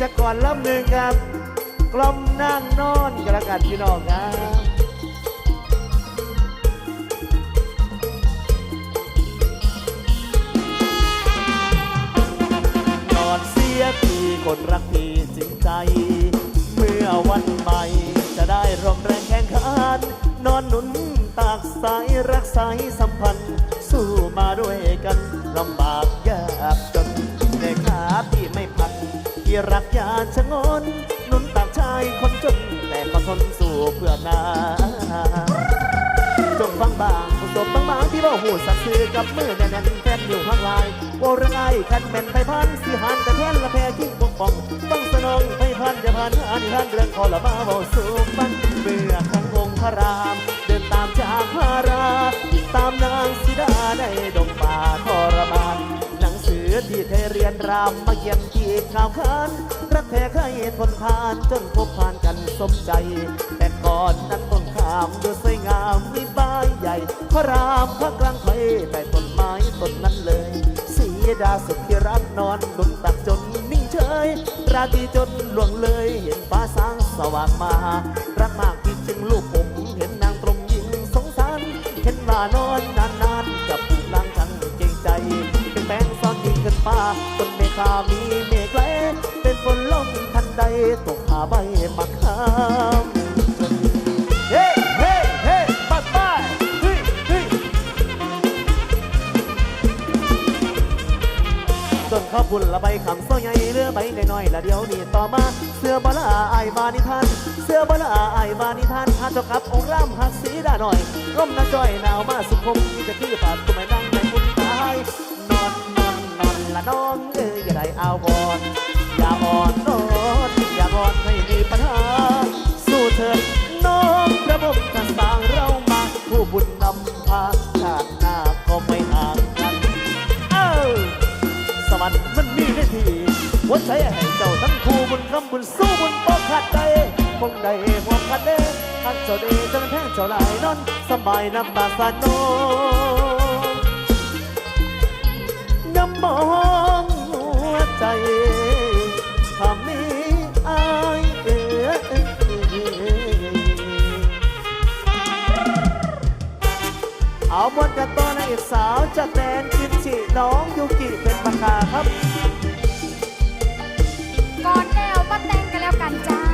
จะก่อนลำหนึ่งครับ กล่อมนั่งนอนกันละกันพี่น้องครับนอนเสียทีคนรักพี่จริงใจ เมื่อวันใหม่ จะได้ร่มแรงแข่งขันนอนหนุนตากสายรักสายสัมพันธ์ สู้มาด้วยกันลำบากยาก รักยาชะงนหนุนตากชายคนจน แต่ก็ทนสู้เพื่อนาจงฟังบางผู้ชมบางบางที่ว่าหูสักซื้อกับมือแน่นแฟนอยู่ข้างลายว่าเรื่องไอ้คันแม่นไปพันสิหันแต่แทนละแพ้กิ้งปกป้องต้องสนองไปพันจะพันอันนี้พันเรื่องขอละมาเบาสูงมันเมื่อครั้งองค์พระราม เดินตามจากพาราติดตามนางสีดาในดงป่าทรมาน รือที่เธอเรียนรามมาเยี่ยมที่ข่าวคันรักแท้เคยทนทานจนพบผ่านกันสมใจ แต่ก่อนนั้นต้นขามดูสวยงามมีใบใหญ่พระรามพระกลางไฟแต่ต้นไม้ต้นนั้นเลย สีดาสุดที่รักนอนดุนตักจนนิ่งเฉย ราตรีจนล่วงเลยเห็นฟ้าสางสว่างมา รักมากที่จึงลูกผมเห็นนางตรงยิงสงสาร เห็นว่านอนนานๆกับ ฟ้าต้นเมฆามีเมฆแลเป็นฝนลมทันใดตกหาใบมะขามเฮ้เฮ้เฮ้ปัดไปเฮ้เฮ้จนข้าบุญละใบคำโซ่ใหญ่เรือใบน้อยๆละเดี๋ยวนี้ต่อมา เสื้อบลาอายมานิทาน เสื้อบลาอายมานิทานหาเจ้ากับองค์ร่ำหักสีดาหน่อยร่มน้าจ้อยหนาวมาสุขมนี่จะคือปากตัวไม่นั่ง ละน้องเอ้ยอย่าได้เอาวอนอย่าอ่อนนอนอย่าอ่อนให้มีปัญหา สู้เถิดน้องพระบกท่านสร้างเรามาผู้บุญนำพาชาติหน้าก็ไม่ห่างกันเอ้าสวรรค์มันมีได้ทีหัวใจให้เจ้าทั้งคู่บุญคำบุญสู้บุญปอกขาดใจคงได้หัวคันเด้ทันเจ้าเดเจ้าแพ้เจ้าหลายนอนสบายน้ำตาสานโน ย้ำมองหัวใจทำมีอายเอ๋เอาบนกันต่อนางเอกสาวจากแดนกิมจิน้องยูกิเป็นปากกาครับ ก่อนแล้วมาแตงกันแล้วกันจ้า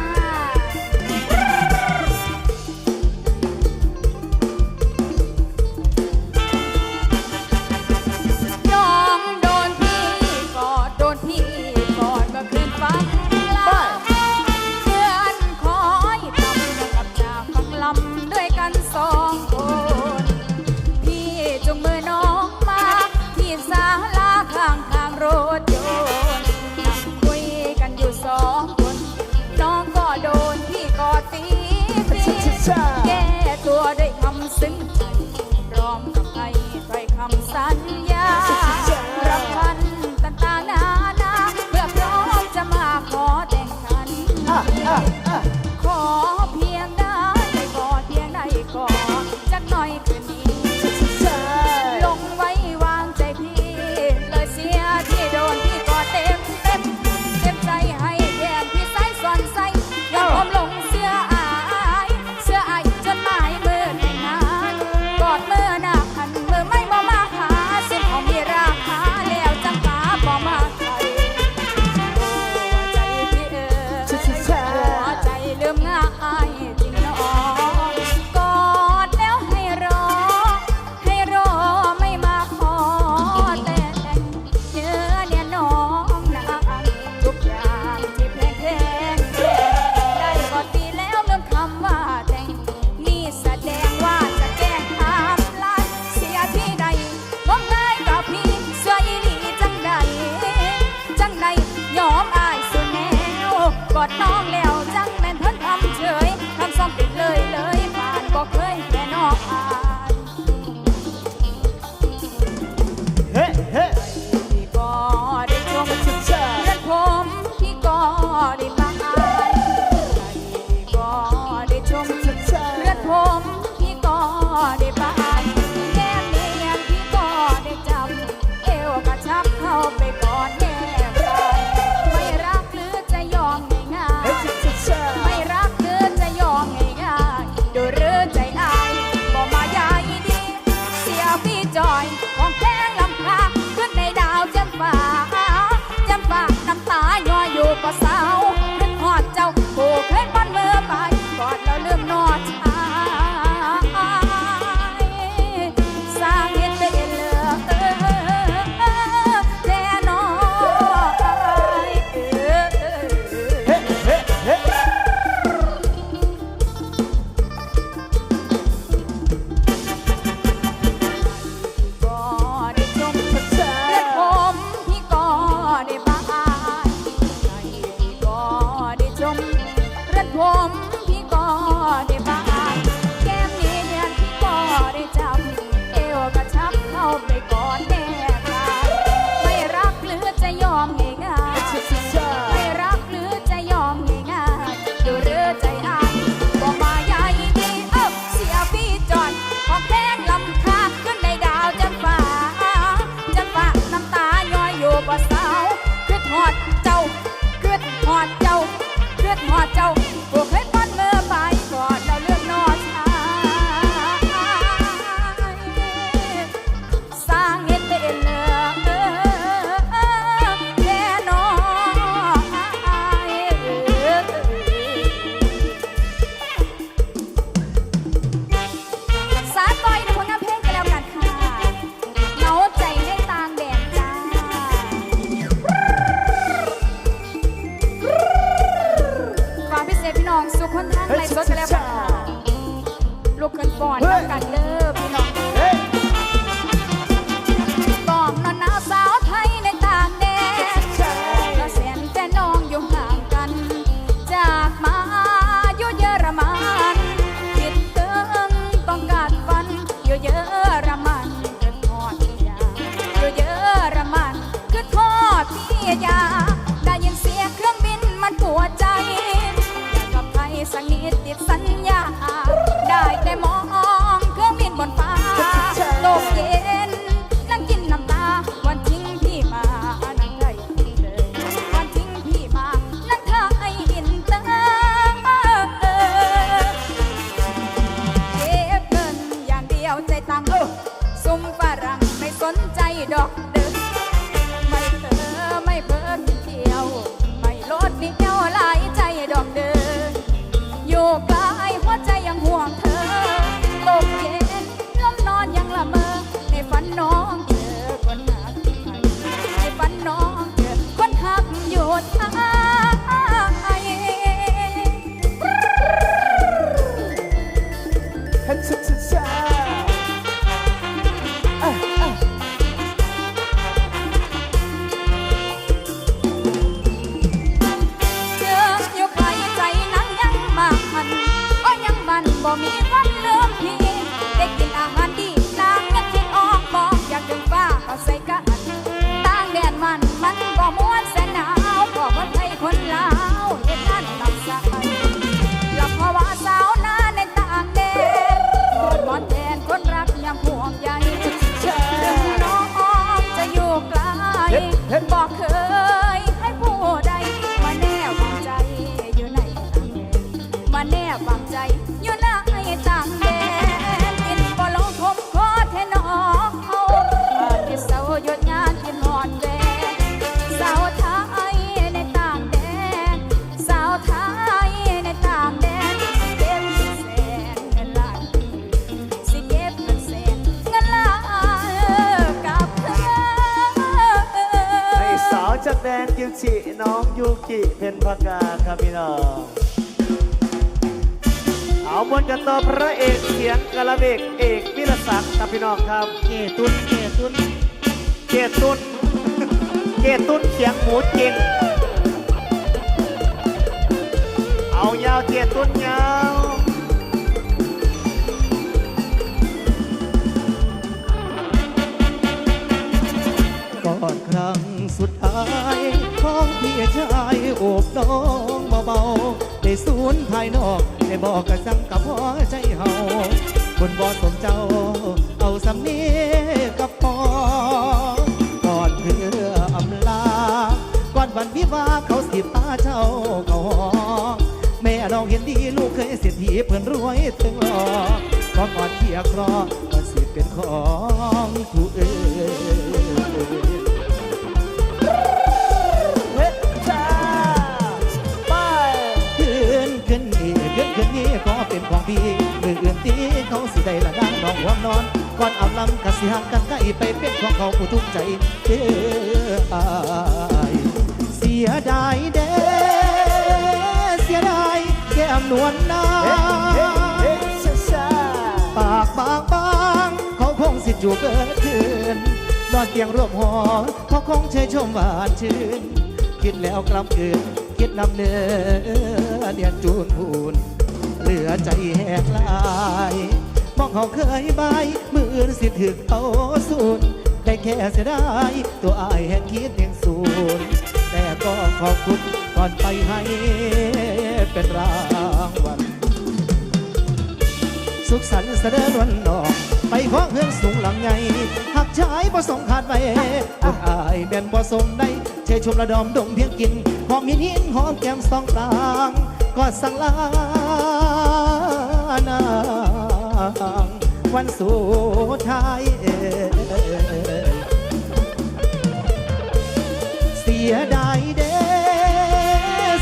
อ่ กอดน้องแล้ว mommy. น้องเอาบนกันต่อพระเอกเสียงกะละเบกเอกวิรศักดิ์ครับพี่น้องครับเกตุนเกตุนเกตุนเกตุนเสียงหมูจริงเอายาวเกตุนยาวก่อนครั้งสุดท้ายของพี่ชายโอบน้อง เบาๆได้สูญภายนอก ได้บอกกระสังกับพ่อใจเฮาคนบ่สมเจ้า เอาสำเนีกับพอก่อนเพื่ออำลา ก่อนวันวิวาเขาสิพาเจ้าเขาหอแม่น้องเห็นดีลูกเคยเสียทีเพื่อนรวยถึงหลอกก็กอดเขียครอก็สิเป็นขอ เป็นของพี่มืออื่นตีเขาสิได้ละนางน้องห่วงนอนก่อนเอาลำกะสิห่างกันใกล้ไปเป็นของเขาผู้ทุกข์ใจเด้ออายเสียดายเด้เสียดายแก้มนวลนาเฮ้เฮ้เฮ้ช้าช้าปากบางบางเขาคงสิจูบเกิดขึ้นนอนเตียงรวมหอเขาคงเชยชมหวานชื่นคิดแล้วกลับคืนคิดนำเนื้อเนียนจูนพูน ลือใจแหกลายมองเขาเคยบายมืออื่นสิถึกเอาสูนได้แค่เสียดายตัวอายแห่งคิดเพียงศูนแต่ก็ขอบคุณก่อนไปให้เป็นรางวัลสุขสันต์เสด็จวันนอกไปขอเพื่อนสูงหลังไงหักชายบ่สงขาดไปคุณอายแม่นบ่สมได้เชยชมระดอมดงเพียงกินหอมหินหินหอมแก้มสองต่างกอดสั่งลา นางวันสุดท้ายเสียดายเด้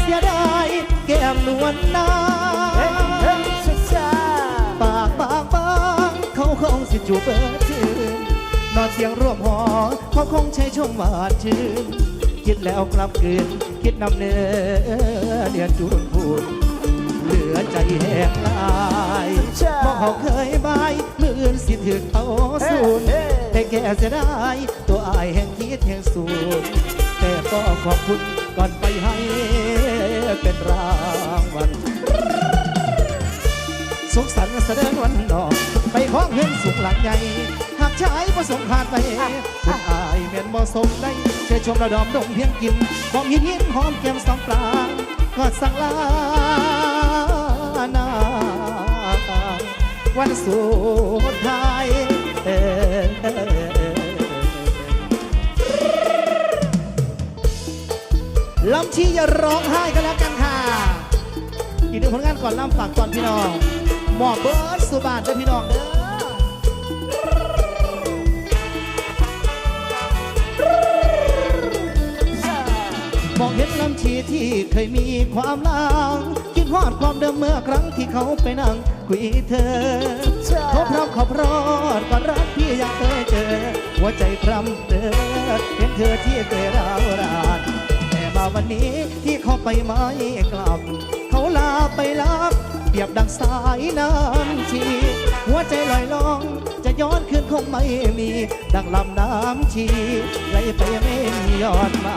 เสียดายแก้มนวลนาเฮ้เฮ้ช้าช้าปากบางบางเขาคงสิจูบเบิดชื่นนอนเสียงร่วมหอเขาคงใช้ชมหวานชื่นคิดแล้วกลับคืนคิดนำเนื้อเดือนจูนพูด เหลือใจแหกลายมองเขาเคยบายมืออื่นสิถึกเอาสูนแต่แก่เสียดายตัวอายแห่งคิดแห่งสูนแต่ก็ขอบคุณก่อนไปให้เป็นรางวัลสุขสันต์เสด็จวันดอกไปขอเงินสุขหลังใหญ่หากชายประสงขาดไปคุณอายเมียนบ่สมได้เชยชมระดอมดงเพียงกินหอมหินหินหอมแก้มสองปลางกอดสั่งลา วันสุดท้ายเอ่อลำชีอย่าร้องไห้กันแล้วกันค่ะ อีกหนึ่งผลงานก่อนลำฝากตอนพี่น้องหมอบเบิร์ดสุบานเด้อพี่น้องเด้อมองเห็นลำชีที่เคยมีความลัง ฮอดความเดิมเมื่อครั้งที่เขาไปนั่งคุยเธอเขาพร้อมขอบรอดก่อนรักพี่อยากเคยเจอ หัวใจพรำเตือนเห็นเธอที่เคยร้าวรานแต่มาวันนี้ที่เขาไปไม่กลับ เขาลาไปลับเปรียบดังสายน้ำชี หัวใจลอยลอง จะย้อนคืนคงไม่มี ดังลำน้ำชีไหลไปไม่มีย้อนมา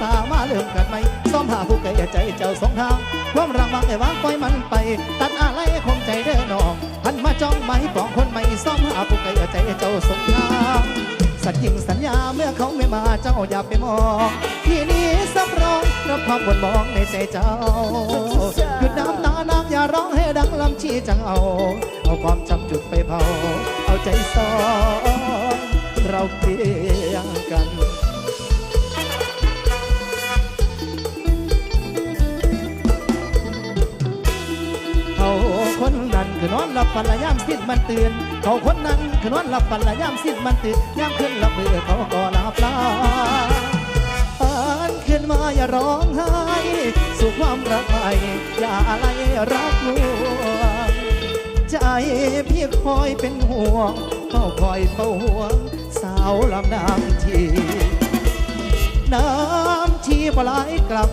สามาเริ่มกันไหมซ้อมหาผู้ใกล้ใจเจ้าสองทางความรักบางไอ้วางปล่อยมันไป ตัดอะไรคมใจเด้อน้องหันมาจ้องไหมปองคนใหม่ซ่อมหาผู้ไกลเอาใจเจ้าสองทางสัญญิงสัญญาเมื่อเขาไม่มาเจ้าอย่าไปมองที่นี้สับรองรับความบนมองในใจเจ้าหยุดน้ำตานางอย่าร้องให้ดังลำชีจังเอา เอาความจำจุดไปเผา เอาใจสองเราเพียงกัน คือนอนหลับฝันละยามสิ้นมันตื่น เขาคนนั้นคือนอนหลับฝันละยามสิ้นมันตื่นยามขึ้นหลับเบื่อเขาก็หลับลาอ่านขึ้นมาอย่าร้องไห้สู่ความรักใหม่อย่าอะไรรักลวงใจพี่คอยเป็นห่วงเฝ้าคอยเฝ้าห่วง สาวลำนางทีน้ำชีปลายกลับ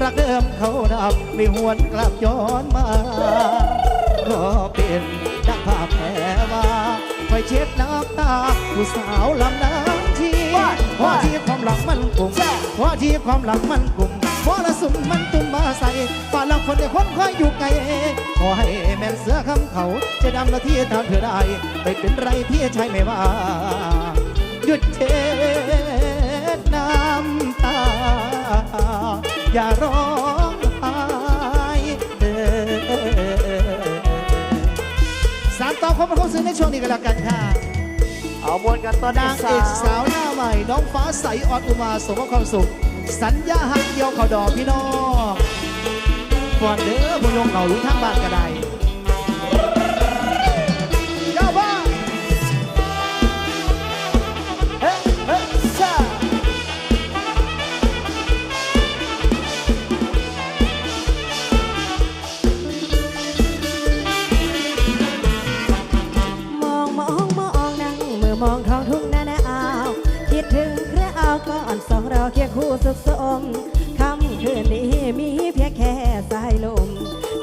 รักเดิมเขาดับไม่หวนกลับย้อนมา ก็เป็นดังภาพแผลมาคอยเช็ดน้ำตา ผู้สาวลำน้ำชีเพราะที่ความหลังมันกลุ่มเพราะที่ความหลังมันกลุ่มเพราะละสุมมันตุ่มมาใส่ฝ่าหลังคนในคนคอยอยู่ไกลขอให้แม่นเสือคำเขาจะดำละที่ทางเธอได้ไม่เป็นไรพี่ชายไม่ว่า หยุดเช็ดน้ำตา อย่าร้อ ความเป็นของซื้อในช่วงนี้กันแล้วกันค่ะ เอามวนกันตอนนางเอกสาวหน้าใหม่ น้องฟ้าใสออนอุมาสมความสุข สัญญาหักเดียวเขาดอกพี่น้องก่อนเด้อบุญยงเขารู้ทางบ้านก็ได้ สุขสมคำคืนนี้มีเพียงแค่สายลม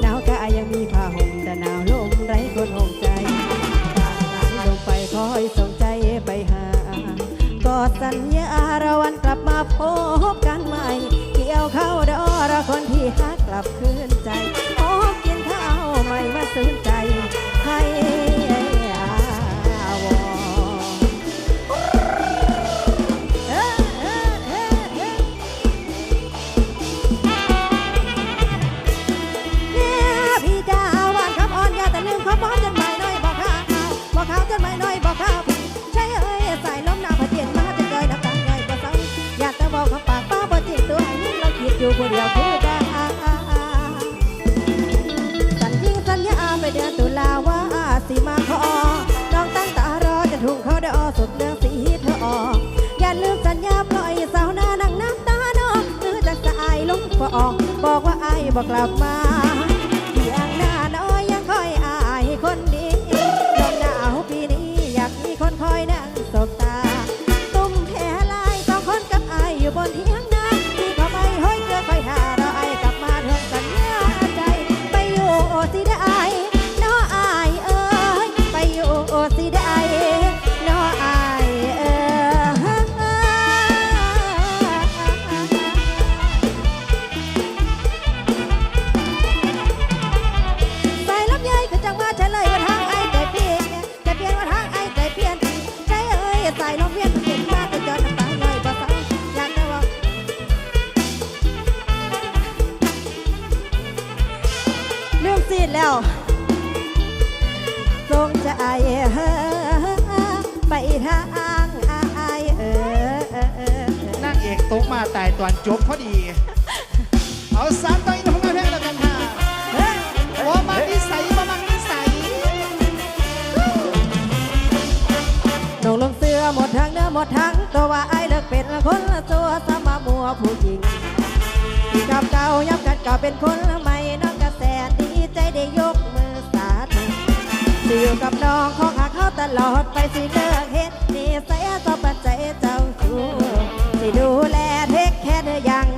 หนาวกายยังมีผ้าห่มแต่หนาวลมไร้คนห่มใจตาลงไปคอยส่งใจไปหา ก็สัญญาเราวันกลับมาพบกันใหม่ เกี่ยวเข้าดอระคนที่หากลับคืน บอกกลับมา ตายตอนจบพอดี เอาสารต่ออีกหนึ่งผลงานเพลงแล้วกันค่ะเฮ้ยว่ามานิสัยว่ามานิสัยลงลงเสื้อหมดทั้งเนื้อหมดทั้งตัวว่าไอ้ายเลิกเป็นคนละตัวสมามัวผู้หญิงที่กับเก่ายับกันเก่าเป็นคนละใหม่น้องกระแสดีใจได้ยกมือสาธุสิอยู่กับน้องของหาเขาตลอดไปสิเลิกเฮ็ดนี่ใส่ต่อปัจจัยเจ้าชู้สิดูแลเทค แค่เธออย่าง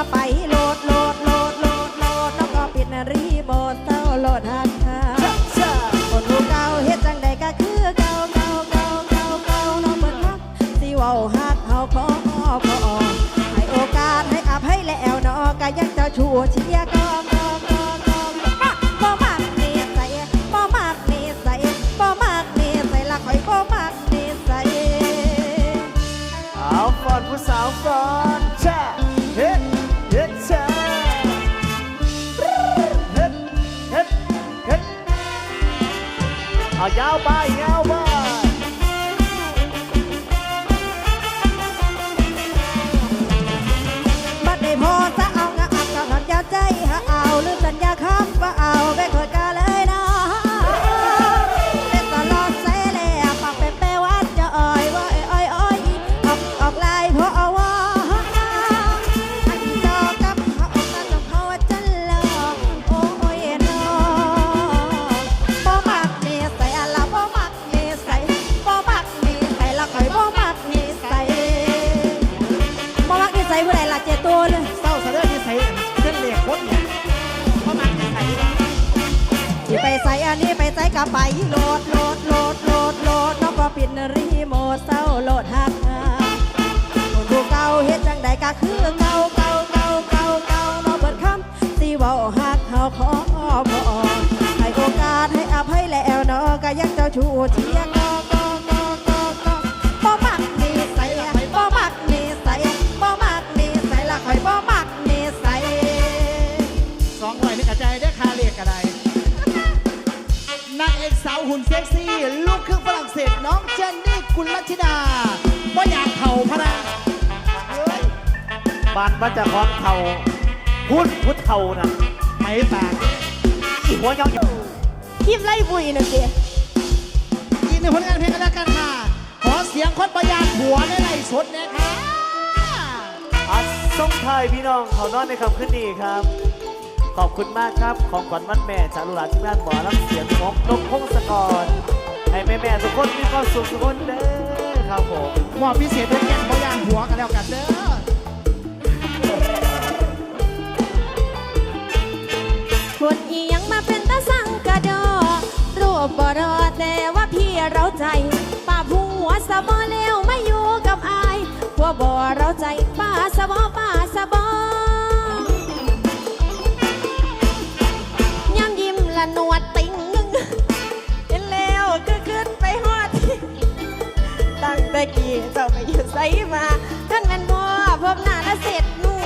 ก็ไปโหลดโหลดโหลดโหลดโหลดแล้วก็ปิดรีโมทเท่าโหลดหักหาจ้าคนผู้เก่าเฮ็ดจังใดก็คือเก่าเก่าเก่าเก่าเก่าน้องเปิดฮักสิเว้าฮักเฮาขอขอให้โอกาสให้อภัยแล้วเนาะก็ยังเจะชู ปิดรีโมทเศร้าโหลดหักหาคนผู้เก่าเฮ็ดจังใดก็คือเก่าเก่าเก่าเก่าเก่าน้องเบิดคำสิเว้าหักเฮาขอขอให้โอกาสให้อภัยแล้วเนาะก็ยังเจ้าชู้เชียร์ก็ก็ก็ก็ก็บ่มักนิสัยบ่มักนิสัยบ่มักนิสัยละข่อยบ่มักนิสัยสองหน่วยนี้ไอ้ใจเด็กขาเรียกอะไรในเสาหุ่นเซ็กซี่ลูกครึ่ง ฝรั่งเศสน้องเจนนี่กุลธิดาบ่อยากเข่าพะนะเฮ้ยบ้านมาจากของเท่าพุทธพุทธเท่าน่ะไม่ปากอีหัวเงาอยู่ทีมไล่บุยนะเจ๊อีกหนึ่งผลงานเพลงกันแล้วกันค่ะ ขอเสียงคนประหยัดหัวในไร่สดนะคะอัดส่งท้ายพี่น้องเขานอนในคำขึ้นนี้ครับ ขอบคุณมากครับ ของขวัญวันแม่จากลูกหลานที่งานหมอลำเสียงของนกพงศกร ให้แม่ๆทุกคนมีความสุขทุกคนเด้อครับผมหมอบพิเศษเป็นแกงประยัดหัวกันแล้วกันเด้อคนอียังมาเป็นตาสังกะดอรูปบ่รอแต่ว่าพี่เราใจป้าผัวสะบอแล้วมาอยู่กับอายผัวบ่เราใจป้าสะบอป้าสะบอ ตะกี้เจ้าไปอยู่ไสมาท่านแม่นบ่พบหน้าและเสร็จนู